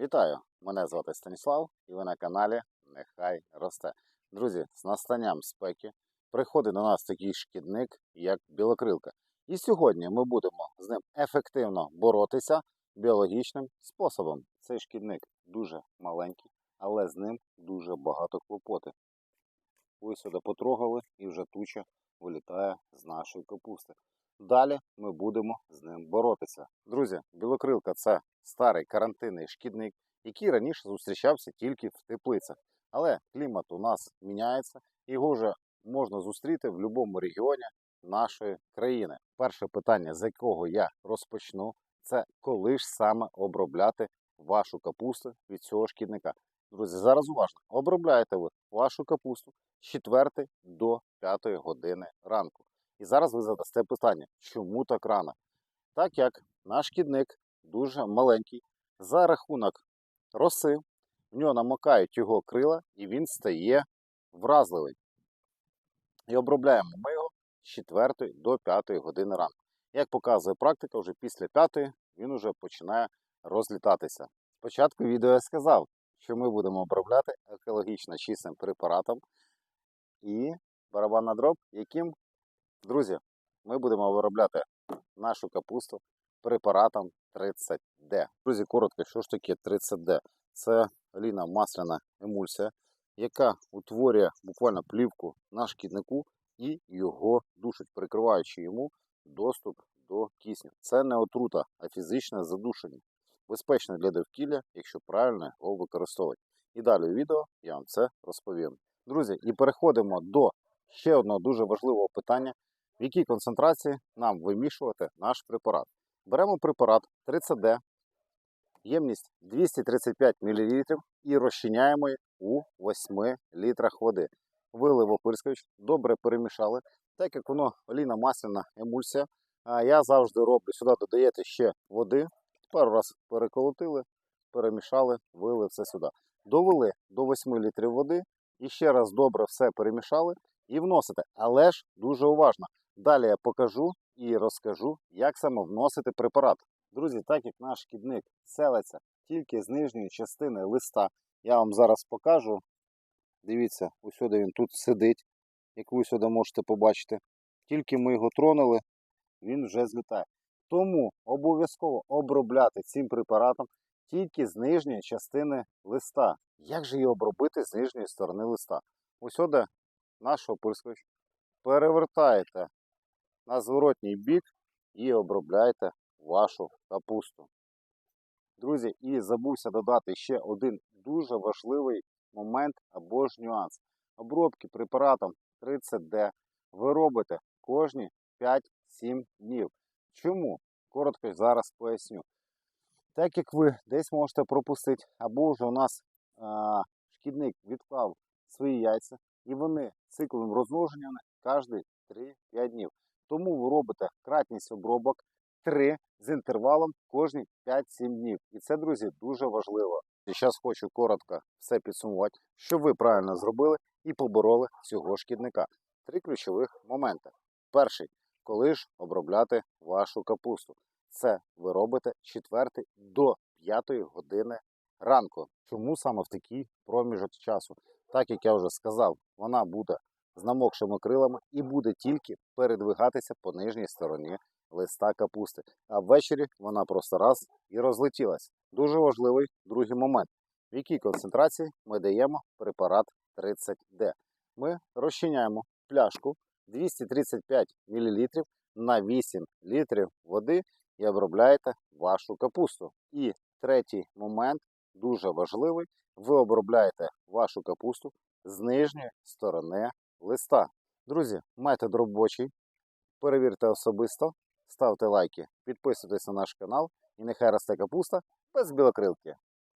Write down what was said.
Вітаю! Мене звати Станіслав і ви на каналі Нехай росте. Друзі, з настанням спеки приходить до нас такий шкідник, як білокрилка. І сьогодні ми будемо з ним ефективно боротися біологічним способом. Цей шкідник дуже маленький, але з ним дуже багато клопоти. Ви сюди потрогали і вже туча вилітає з нашої капусти. Далі ми будемо з ним боротися. Друзі, білокрилка це старий карантинний шкідник, який раніше зустрічався тільки в теплицях. Але клімат у нас міняється, його вже можна зустріти в будь-якому регіоні нашої країни. Перше питання, з якого я розпочну, це коли ж саме обробляти вашу капусту від цього шкідника. Друзі, зараз уважно обробляєте ви вашу капусту з 4 до 5 години ранку. І зараз ви задасте питання, чому так рано? Так як наш шкідник дуже маленький, за рахунок роси, в нього намокають його крила і він стає вразливий. І обробляємо ми його з 4 до 5 години ранку. Як показує практика, вже після 5 він вже починає розлітатися. Спочатку відео я сказав, що ми будемо обробляти екологічно чистим препаратом і барабанна дроб, яким Друзі, ми будемо виробляти нашу капусту препаратом 30D. Друзі, коротко, що ж таке 30D? Це ліна масляна емульсія, яка утворює буквально плівку на шкіднику і його душить, перекриваючи йому доступ до кисню. Це не отрута, а фізичне задушення. Безпечно для довкілля, якщо правильно його використовувати. І далі у відео я вам це розповім. Друзі, і переходимо до ще одного дуже важливого питання в якій концентрації нам вимішувати наш препарат. Беремо препарат 30D, ємність 235 мл і розчиняємо у 8 літрах води. Вилив опирскач, добре перемішали. Так як воно олійна масляна емульсія, я завжди роблю сюди додаєте ще води, пару раз переколотили, перемішали, вилили все сюди. Довели до 8 літрів води і ще раз добре все перемішали і вносите. Але ж дуже уважно. Далі я покажу і розкажу, як саме вносити препарат. Друзі, так як наш шкідник селиться тільки з нижньої частини листа, я вам зараз покажу. Дивіться, усюди він тут сидить, як ви сюди можете побачити. Тільки ми його тронули, він вже злітає. Тому обов'язково обробляти цим препаратом тільки з нижньої частини листа. Як же його обробити з нижньої сторони листа? Усюди наш оприскувач перевертаєте на зворотній бік і обробляйте вашу капусту. Друзі, і забувся додати ще один дуже важливий момент або ж нюанс. Обробки препаратом 30D ви робите кожні 5-7 днів. Чому? Коротко зараз поясню. Так як ви десь можете пропустити, або вже у нас а, шкідник відклав свої яйця, і вони циклом розмноження кожні 3-5 днів. Тому ви робите кратність обробок 3 з інтервалом кожні 5-7 днів. І це, друзі, дуже важливо. І зараз хочу коротко все підсумувати, що ви правильно зробили і побороли цього шкідника. Три ключових моменти. Перший, коли ж обробляти вашу капусту. Це ви робите 4 до 5 години ранку. Чому саме в такий проміжок часу? Так як я вже сказав, вона буде з намокшими крилами і буде тільки передвигатися по нижній стороні листа капусти. А ввечері вона просто раз і розлетілась. Дуже важливий другий момент, в якій концентрації ми даємо препарат 30D. Ми розчиняємо пляшку 235 мл на 8 літрів води і обробляєте вашу капусту. І третій момент дуже важливий. Ви обробляєте вашу капусту з нижньої сторони листа. Друзі, метод робочий. Перевірте особисто, ставте лайки, підписуйтесь на наш канал і нехай росте капуста без білокрилки.